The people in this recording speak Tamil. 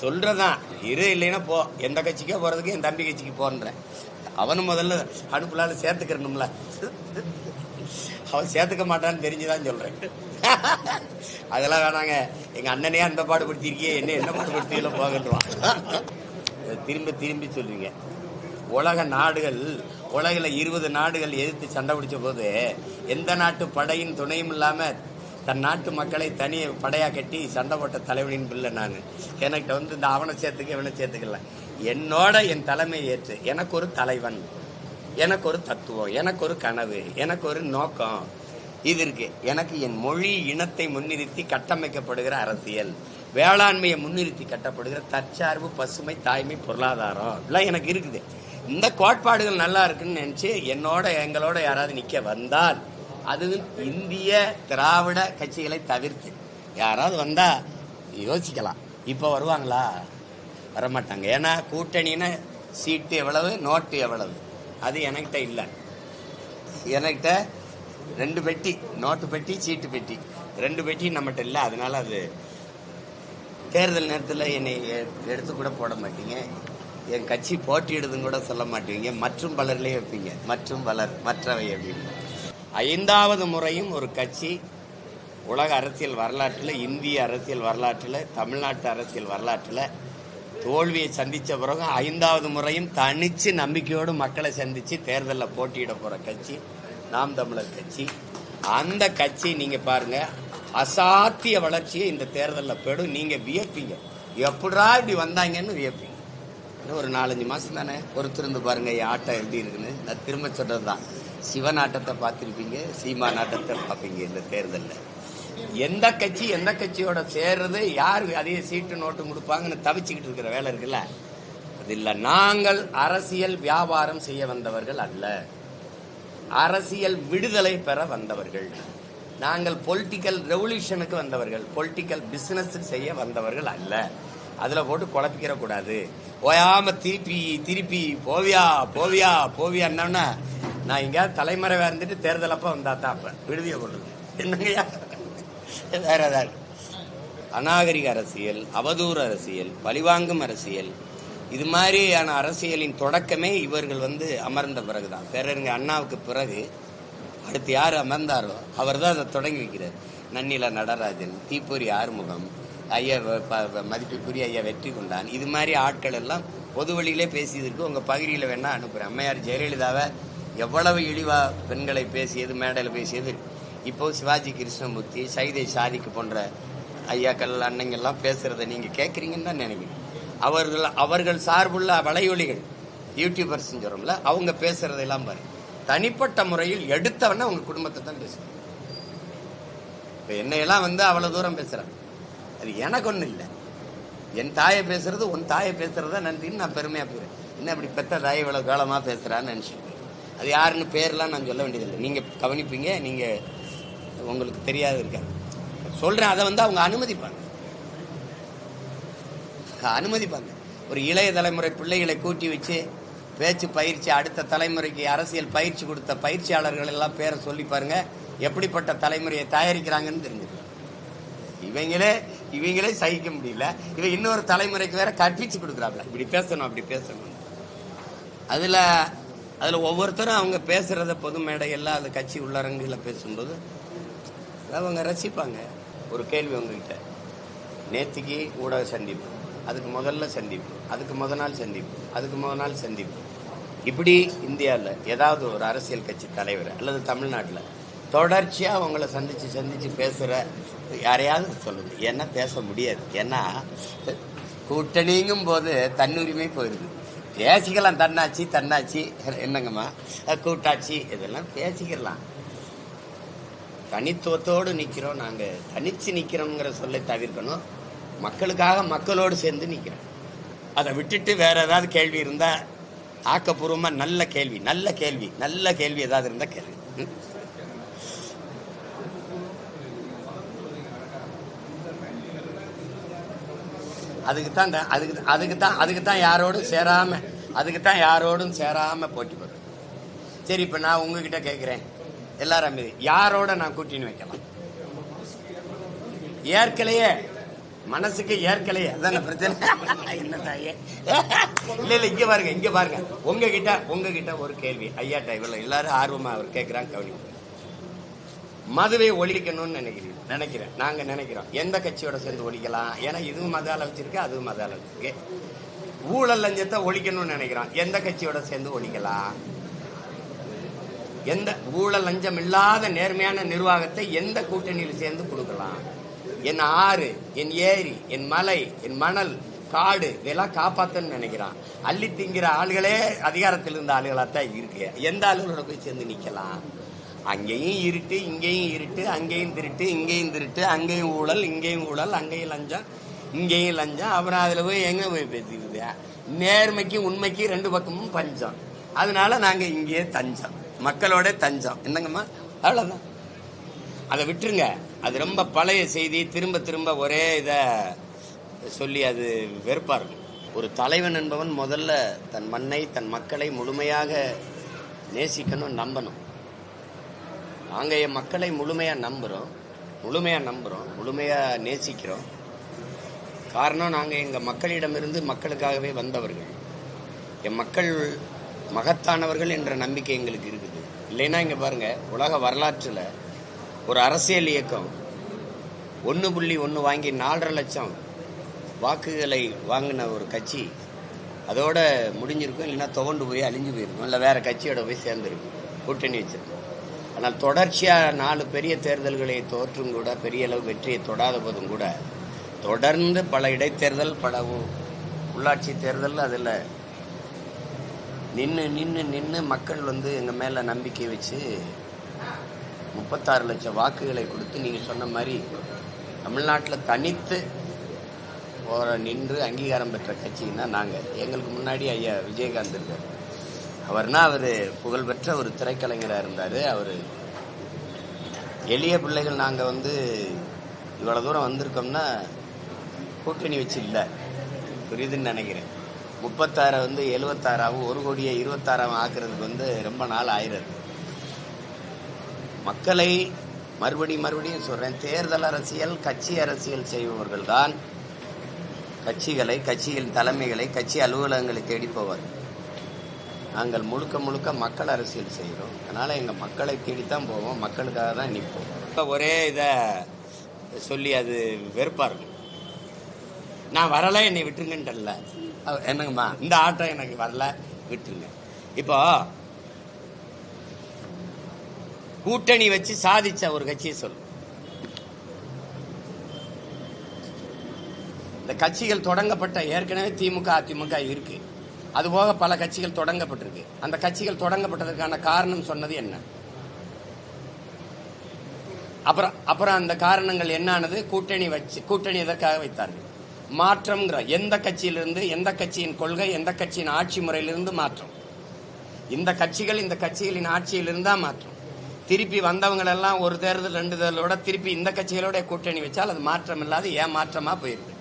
சொல்றதான் இரு இல்லைன்னா போ. எந்த கட்சிக்கோ போறதுக்கு என் தம்பி கட்சிக்கு போன்றேன் அவனும் முதல்ல அனுப்புலால சேர்த்துக்கிறணும்ல. அவன் சேர்த்துக்க மாட்டான்னு தெரிஞ்சுதான் சொல்றேன். அதெல்லாம் வேணாங்க. எங்க அண்ணனே அந்த பாடுபடுத்திருக்கியே. என்ன என்ன பாடுபடுத்தியில போகட்டுவான் திரும்ப திரும்பி சொல்லுவீங்க உலக நாடுகள் உலகில் இருபது நாடுகள் எதிர்த்து சண்டை பிடிச்ச போது எந்த நாட்டு படையின் துணையும் இல்லாமல் தன் நாட்டு மக்களை தனி படையாக கட்டி சண்டை போட்ட தலைவனின் பிள்ளை நான். எனக்கிட்ட வந்து இந்த அவனை சேர்த்துக்க இவனை சேர்த்துக்கல. என்னோட என் தலைமை ஏற்று. எனக்கு ஒரு தலைவன். எனக்கு ஒரு தத்துவம். எனக்கு ஒரு கனவு. எனக்கு ஒரு நோக்கம். இது இருக்கு. எனக்கு என் மொழி இனத்தை முன்னிறுத்தி கட்டமைக்கப்படுகிற அரசியல். வேளாண்மையை முன்னிறுத்தி கட்டப்படுகிற தற்சார்பு பசுமை தாய்மை பொருளாதாரம். எல்லாம் எனக்கு இருக்குது. இந்த கோட்பாடுகள் நல்லா இருக்குன்னு நினச்சி என்னோட எங்களோட யாராவது நிற்க வந்தால் அதுவும் இந்திய திராவிட கட்சிகளை தவிர்த்து. யாராவது வந்தா யோசிக்கலாம். இப்போ வருவாங்களா? வரமாட்டாங்க. ஏன்னா கூட்டணின்னு சீட்டு எவ்வளவு நோட்டு எவ்வளவு? அது எனக்கிட்ட இல்லை. எனக்கிட்ட ரெண்டு பெட்டி நோட்டு பெட்டி சீட்டு பெட்டி. ரெண்டு பெட்டி நம்மகிட்ட இல்லை. அதனால அது தேர்தல் நேரத்தில் என்னை எடுத்து கூட போட மாட்டீங்க. என் கட்சி போட்டியிடுதுன்னு கூட சொல்ல மாட்டீங்க. மற்றும் பலர்லேயே வைப்பீங்க. மற்றும் பலர் மற்றவை அப்படின்னு. ஐந்தாவது முறையும் ஒரு கட்சி உலக அரசியல் வரலாற்றில் இந்திய அரசியல் வரலாற்றில் தமிழ்நாட்டு அரசியல் வரலாற்றில் தோல்வியை சந்தித்த பிறகு ஐந்தாவது முறையும் தனித்து நம்பிக்கையோடு மக்களை சந்தித்து தேர்தலில் போட்டியிட போகிற கட்சி நாம் தமிழர் கட்சி. அந்த கட்சி நீங்கள் பாருங்கள் அசாத்திய வளர்ச்சியை இந்த தேர்தலில் போயிடும் நீங்கள் வியப்பீங்க. எப்படா இப்படி வந்தாங்கன்னு வியப்பீங்க. ஒரு நாலஞ்சு மாசம் தானே? பொறுத்திருந்து பாருங்க என் ஆட்டம் எப்படி இருக்குன்னு. நான் திரும்ப சொல்றதுதான். சிவன் ஆட்டத்தை பார்த்துருப்பீங்க சீமா நாட்டத்தை பார்ப்பீங்க இந்த தேர்தலில். எந்த கட்சி எந்த கட்சியோட சேர்றது யார் அதிக சீட்டு நோட்டு கொடுப்பாங்கன்னு தவிச்சுக்கிட்டு இருக்கிற வேலை இருக்குல்ல? அது இல்லை. நாங்கள் அரசியல் வியாபாரம் செய்ய வந்தவர்கள் அல்ல. அரசியல் விடுதலை பெற வந்தவர்கள். நாங்கள் பொலிட்டிக்கல் ரெவல்யூஷனுக்கு வந்தவர்கள். பொலிட்டிக்கல் பிஸ்னஸ் செய்ய வந்தவர்கள் அல்ல. அதில் போட்டு குழப்பிக்கிற கூடாது ஓயாம திருப்பி திருப்பி போவியா போவியா போவியான்னா நான் எங்கேயாவது தலைமறைவா இருந்துட்டு தேர்தல் அப்ப வந்தா தான் அப்ப. விடுதிய கொண்டு என்னங்கய்யா வேற ஏதாவது. அநாகரிக அரசியல் அவதூறு அரசியல் பழிவாங்கும் அரசியல். இது மாதிரியான அரசியலின் தொடக்கமே இவர்கள் வந்து அமர்ந்த பிறகுதான். பேரறிஞர் அண்ணாவுக்கு பிறகு அடுத்து யார் அமர்ந்தாரோ அவர் தான் அதை தொடங்கி வைக்கிறார். நன்னில நடராஜன் தீப்பொறி ஆறுமுகம் ஐயா வ- மதிப்புக்குரிய ஐயா வெற்றி கொண்டான். இது மாதிரி ஆட்கள் எல்லாம் பொது வழியிலே பேசியதற்கு உங்க பகுதியில் வேணால் அனுப்புகிறேன் அம்மையார் ஜெயலலிதாவை எவ்வளவு இழிவா பெண்களை பேசியது மேடையில் பேசியது இப்போது சிவாஜி கிருஷ்ணமூர்த்தி சைதை சாதிக்கு போன்ற ஐயாக்கள் அண்ணங்கள்லாம் பேசுறத நீங்க கேட்குறீங்கன்னு தான் நினைக்கிறேன். அவர்கள் அவர்கள் சார்புள்ள வலையொலிகள் யூடியூபர்ஸ் சொல்றோம்ல அவங்க பேசுறதெல்லாம் பாரு தனிப்பட்ட முறையில் எடுத்தவன அவங்க குடும்பத்தை தான் பேசுறாங்க. இப்போ என்னையெல்லாம் வந்து அவ்வளோ தூரம் பேசுகிறாங்க அது எனக்கு ஒன்றும் இல்லை. என் தாயை பேசுறது உன் தாயை பேசுறதா நன்றின்னு நான் பெருமையாக போயிடுறேன் என்ன இப்படி பெத்த தாயை இவ்வளோ காலமாக பேசுறான்னு நினைச்சிட்டு அது யாருன்னு பேர்லாம் நான் சொல்ல வேண்டியதில்லை. நீங்கள் கவனிப்பீங்க நீங்கள் உங்களுக்கு தெரியாது இருக்காது. சொல்கிறேன் அதை வந்து அவங்க அனுமதிப்பாங்க. அனுமதிப்பாங்க. ஒரு இளைய தலைமுறை பிள்ளைகளை கூட்டி வச்சு பேச்சு பயிற்சி அடுத்த தலைமுறைக்கு அரசியல் பயிற்சி கொடுத்த பயிற்சியாளர்கள் எல்லாம் பேரை சொல்லி பாருங்கள் எப்படிப்பட்ட தலைமுறையை தயாரிக்கிறாங்கன்னு தெரிஞ்சுக்கலாம் இவங்களே இவங்களே சகிக்க முடியல. இவன் இன்னொரு தலைமுறைக்கு வேற கற்பிச்சு கொடுக்குறாப்ல. இப்படி பேசணும் அப்படி பேசணும். அதுல அதுல ஒவ்வொருத்தரும் அவங்க பேசுறத பொது மேடையெல்லாம் அது கட்சி உள்ளரங்குல பேசும்போது அவங்க ரசிப்பாங்க. ஒரு கேள்வி உங்ககிட்ட. நேத்திக்கு ஊடக சந்திப்பு அதுக்கு முதல்ல சந்திப்பு அதுக்கு முத நாள் சந்திப்பு அதுக்கு முத நாள் சந்திப்பு. இப்படி இந்தியாவில் ஏதாவது ஒரு அரசியல் கட்சி தலைவர் அல்லது தமிழ்நாட்டில் தொடர்ச்சியா அவங்கள சந்திச்சு சந்திச்சு பேசுற யாரையாவது சொல்லுது. ஏன்னா பேச முடியாது. ஏன்னா கூட்டணிங்கும் போது தன்னுரிமை போயிருது. பேசிக்கலாம் தன்னாட்சி தன்னாட்சி என்னங்கம்மா? கூட்டாட்சி இதெல்லாம் பேசிக்கலாம். தனித்துவத்தோடு நிற்கிறோம் நாங்கள் தனித்து நிற்கிறோங்கிற சொல்லை தவிர்க்கணும். மக்களுக்காக மக்களோடு சேர்ந்து நிற்கிறோம் அதை விட்டுட்டு வேற ஏதாவது கேள்வி இருந்தால் ஆக்கப்பூர்வமாக நல்ல கேள்வி நல்ல கேள்வி நல்ல கேள்வி ஏதாவது இருந்தால் கேள்வி அதுக்கு தான் அதுக்கு அதுக்கு தான் அதுக்கு தான் யாரோடும் சேராம அதுக்கு தான் யாரோடும் சேராம போட்டி போடுறேன் சரி இப்போ நான் உங்ககிட்ட கேட்குறேன் எல்லாரும் மீது யாரோட நான் கூட்டின்னு வைக்கலாம்? ஏற்கலையே. மனசுக்கு ஏற்கலையே. அதான பிரச்சனை? என்ன தாயே? இல்ல இல்ல இங்க பாருங்க இங்க பாருங்க. உங்ககிட்ட உங்ககிட்ட ஒரு கேள்வி. ஐயா இவ்வளவு எல்லாரும் ஆர்வமா அவர் கேட்குறாங்க கவனி மதுவை ஒழிக்கணும்னு நினைக்கிறீங்க நினைக்கிறேன். நாங்க நினைக்கிறோம். எந்த கட்சியோட சேர்ந்து ஒழிக்கலாம்? ஏன்னா இதுவும் மத அளவுச்சிருக்கு அதுவும் மத அளவுச்சிருக்கு ஊழல் லஞ்சத்தை ஒழிக்கணும்னு நினைக்கிறோம். எந்த கட்சியோட சேர்ந்து ஒழிக்கலாம்? எந்த ஊழல் லஞ்சம் இல்லாத நேர்மையான நிர்வாகத்தை எந்த கூட்டணியில் சேர்ந்து கொடுக்கலாம்? என் ஆறு என் ஏரி என் மலை என் மணல் காடு இதெல்லாம் காப்பாத்தன்னு நினைக்கிறான் அள்ளி திங்கிற ஆளுகளே அதிகாரத்தில் இருந்த ஆளுகளாத்தான் இருக்கு. எந்த ஆளுகளோட போய் சேர்ந்து நிக்கலாம்? அங்கேயும் இருட்டு இங்கேயும் இருட்டு அங்கேயும் திருட்டு இங்கேயும் திருட்டு அங்கேயும் ஊழல் இங்கேயும் ஊழல் அங்கேயும் லஞ்சம் இங்கேயும் லஞ்சம். அப்புறம் அதில் போய் எங்கே போய் பேசிக்கிறது நேர்மைக்கு உண்மைக்கு ரெண்டு பக்கமும் பஞ்சம். அதனால நாங்கள் இங்கேயே தஞ்சம். மக்களோட தஞ்சம். என்னங்கம்மா? அவ்வளோதான் அதை விட்டுருங்க. அது ரொம்ப பழைய செய்தி. திரும்ப திரும்ப ஒரே இதை சொல்லி அது வெறுப்பாக இருக்கும். ஒரு தலைவன் என்பவன் முதல்ல தன் மண்ணை தன் மக்களை முழுமையாக நேசிக்கணும் நம்பணும். நாங்கள் என் மக்களை முழுமையாக நம்புகிறோம் முழுமையாக நம்புகிறோம் முழுமையாக நேசிக்கிறோம். காரணம் நாங்கள் எங்கள் மக்களிடமிருந்து மக்களுக்காகவே வந்தவர்கள். என் மக்கள் மகத்தானவர்கள் என்ற நம்பிக்கை எங்களுக்கு இருக்குது. இல்லைன்னா இங்கே பாருங்கள் உலக வரலாற்றில் ஒரு அரசியல் இயக்கம். ஒன்று புள்ளி ஒன்று வாங்கி நாலரை லட்சம் வாக்குகளை வாங்கின ஒரு கட்சி. அதோட முடிஞ்சிருக்கும். இல்லைன்னா துவண்டு போய் அழிஞ்சு போயிருக்கும். இல்லை வேறு கட்சியோட போய் சேர்ந்துருக்கும். கூட்டணி வச்சுருக்கோம். ஆனால் தொடர்ச்சியாக நாலு பெரிய தேர்தல்களை தோற்றும் கூட பெரிய அளவு வெற்றியை தொடாத போதும் கூட தொடர்ந்து பல இடைத்தேர்தல் பல உள்ளாட்சி தேர்தல் அதில் நின்று நின்று நின்று மக்கள் வந்து எங்கள் மேலே நம்பிக்கை வச்சு முப்பத்தாறு லட்சம் வாக்குகளை கொடுத்து நீங்கள் சொன்ன மாதிரி தமிழ்நாட்டில் தனித்து போகிற நின்று அங்கீகாரம் பெற்ற கட்சின்னா நாங்கள் எங்களுக்கு முன்னாடி ஐயா விஜயகாந்த் இருக்கார். அவர்னா அவர் புகழ்பெற்ற ஒரு திரைக்கலைஞராக இருந்தார். அவர் எளிய பிள்ளைகள் நாங்கள் வந்து இவ்வளோ தூரம் வந்திருக்கோம்னா கூட்டணி வச்சு இல்லை. புரியுதுன்னு நினைக்கிறேன். முப்பத்தாறை வந்து எழுபத்தாறாவும் ஒரு கோடியை இருபத்தாறாவும் ஆக்குறதுக்கு வந்து ரொம்ப நாள் ஆயிரம் மக்களை மறுபடியும் மறுபடியும் சொல்கிறேன் தேர்தல் அரசியல் கட்சி அரசியல் செய்பவர்கள் தான் கட்சிகளை கட்சியின் தலைமைகளை கட்சி அலுவலகங்களை தேடி போவார்கள். நாங்கள் முழுக்க முழுக்க மக்கள் அரசியல் செய்கிறோம். அதனால் எங்கள் மக்களை தேடித்தான் போவோம். மக்களுக்காக தான் நிற்போம். இப்போ ஒரே இதை சொல்லி அது வெறுப்பாக இருக்கும். நான் வரலை என்னை விட்டுருங்கன்றல என்னங்கம்மா? இந்த ஆட்டம் எனக்கு வரல விட்டுருங்க. இப்போ கூட்டணி வச்சு சாதிச்ச ஒரு கட்சியை சொல்லு இந்த கட்சிகள் தொடங்கப்பட்ட ஏற்கனவே திமுக அதிமுக இருக்குது அதுபோக பல கட்சிகள் தொடங்கப்பட்டிருக்கு. அந்த கட்சிகள் தொடங்கப்பட்டதற்கான காரணம் சொன்னது என்ன? அப்புறம் அப்புறம் அந்த காரணங்கள் என்னானது? கூட்டணி வச்சு கூட்டணி எதற்காக வைத்தார்கள்? மாற்றம்ங்கிற எந்த கட்சியிலிருந்து எந்த கட்சியின் கொள்கை எந்த கட்சியின் ஆட்சி முறையிலிருந்து மாற்றம். இந்த கட்சிகள் இந்த கட்சிகளின் ஆட்சியிலிருந்து தான் மாற்றம். திருப்பி வந்தவங்களெல்லாம் ஒரு தேர்தல் ரெண்டு தேர்தலோட திருப்பி இந்த கட்சிகளோட கூட்டணி வச்சால் அது மாற்றம் இல்லாத மாற்றமாக போயிருக்கு.